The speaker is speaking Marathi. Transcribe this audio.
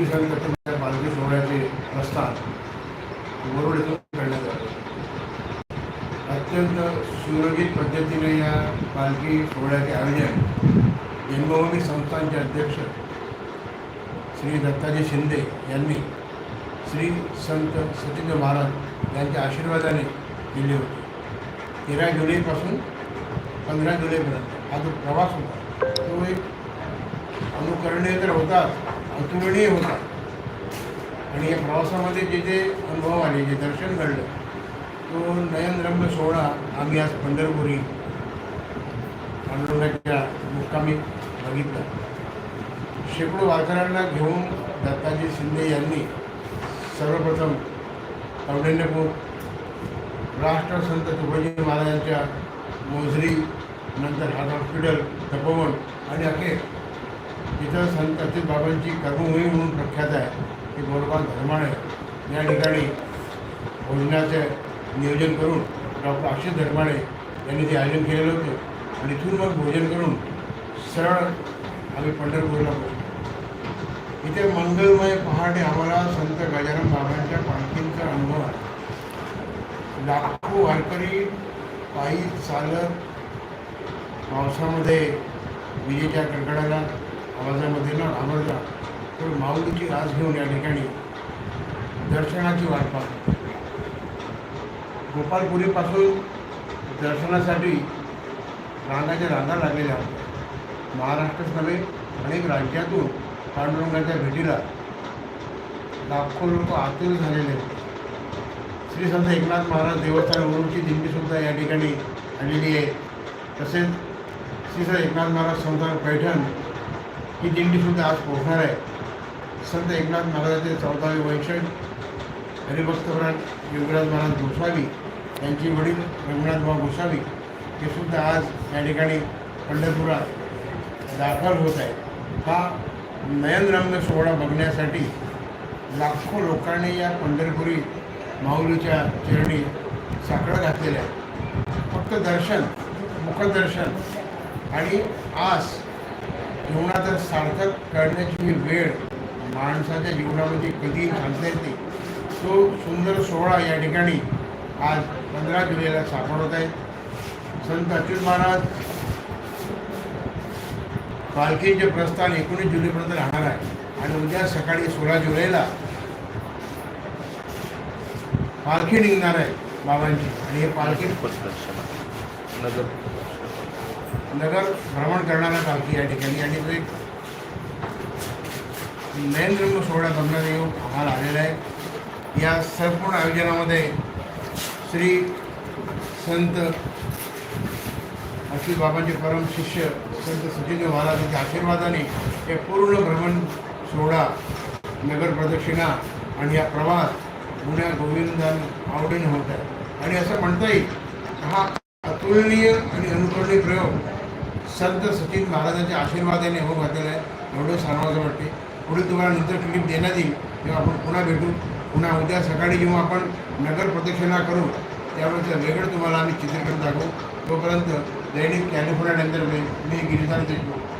मालकी सोहळ्याचे प्रस्थान वरुड येथून करण्यात आले. अत्यंत सुरक्षित पद्धतीने या पालखी सोहळ्याचे आयोजन जन्मभूमी संस्थानचे अध्यक्ष श्री दत्ताजी शिंदे यांनी श्री संत सचिंद्र महाराज यांच्या आशीर्वादाने दिले होते. तेरा जुलैपासून पंधरा जुलैपर्यंत हा जो प्रवास होता तो एक अनुकरणीय तर होताच. अतुलनीय होता. आणि या प्रवासामध्ये जे जे अनुभव आले जे दर्शन घडलं तो नयनरम्य सोहळा आम्ही आज पंढरपुरी पांडुरंगाच्या मुक्कामी बघितला. शेकडो वारकऱ्यांना घेऊन दत्ताजी शिंदे यांनी सर्वप्रथम कौंडिण्यपूर राष्ट्रसंत तुकडोजी महाराजांच्या मोझरी नंतर हात हॉस्पिटल तपोवन आणि अखेर तिथं संत अच्युत बाबांची कर्मभूमी म्हणून प्रख्यात आहे की गोरगाव धर्माणे या ठिकाणी भोजनाचे नियोजन करून डॉक्टर अक्षय धर्माणे यांनी ते आयोजन केलेलं होतं. आणि इथून मग भोजन करून सरळ आम्ही पंढरपूरला पोहोचलो. इथे मंगलमय पहाटे आम्हाला संत गजानन बाबांच्या पालखींचा अनुभव आला. लाखो वारकरी पायी चालत पावसामध्ये विजेच्या कडकडाला आवाजामध्ये न घाबरता तर माऊलीची रास घेऊन या ठिकाणी दर्शनाची वाट पाहतो. गोपालपुरीपासून दर्शनासाठी रांगाच्या रांगा लागलेल्या होत्या महाराष्ट्रच नव्हे अनेक राज्यातून पांडुरंगाच्या भेटीला लाखो लोक आतुर झालेले होते श्री संत एकनाथ महाराज देवस्थान वरूनची दिंडीसुद्धा या ठिकाणी आलेली आहे. तसेच श्री संत एकनाथ महाराज संस्थान पैठण ही दिंडीसुद्धा आज पोहोचणार आहे. संत एकनाथ महाराजांचे चौदावे वैष्णव हरिभक्तपरायण योगराज महाराज गोसावी यांची वडील रंगनाथ भाऊ गोसावी हे सुद्धा आज या ठिकाणी पंढरपुरात दाखल होत आहे हा नयनरम्य सोहळा बघण्यासाठी लाखो लोकांनी या पंढरपुरी माऊलीच्या चरणी साकडं घातलेल्या आहे फक्त दर्शन मुखदर्शन आणि आस जीवनात सार्थक करण्याची ही वेळ माणसाच्या जीवनामध्ये कधी सांगता येते तो सुंदर सोहळा या ठिकाणी आज पंधरा जुलैला सापडत आहे. संत अच्युत महाराज पालखीचे प्रस्थान एकोणीस जुलैपर्यंत राहणार आहे आणि उद्या सकाळी सोळा जुलैला पालखी निघणार आहे बाबांची. आणि हे पालखी नगर भ्रमण करणारा पालखी या ठिकाणी आणि तो एक नयनरंग सोहळा बघणारे योग आम्हाला आलेला आहे. या संपूर्ण आयोजनामध्ये श्री संत अशी बाबांचे परम शिष्य संत सचिंद्र महाराजांच्या आशीर्वादाने हे पूर्ण भ्रमण सोहळा नगर प्रदक्षिणा आणि हा प्रवास गुण्या गोविंदान आवडीने होत आहे. आणि असं म्हणता येईल हा अतुलनीय आणि अनुकरणीय प्रयोग संत सचिन महाराजांच्या आशीर्वादाने हो घातलेला आहे. एवढं सांगावं वाटते. पुढे तुम्हाला नंतर क्लिप देण्यात येईल. तेव्हा आपण पुन्हा भेटू पुन्हा उद्या सकाळी जेव्हा आपण नगर प्रदक्षिणा करू त्यावेळेस वेगळं तुम्हाला आम्ही चित्रीकरण दाखवू. तोपर्यंत दैनिक कॅलिफोर्निया नंतर मी गिरिधान देशमुख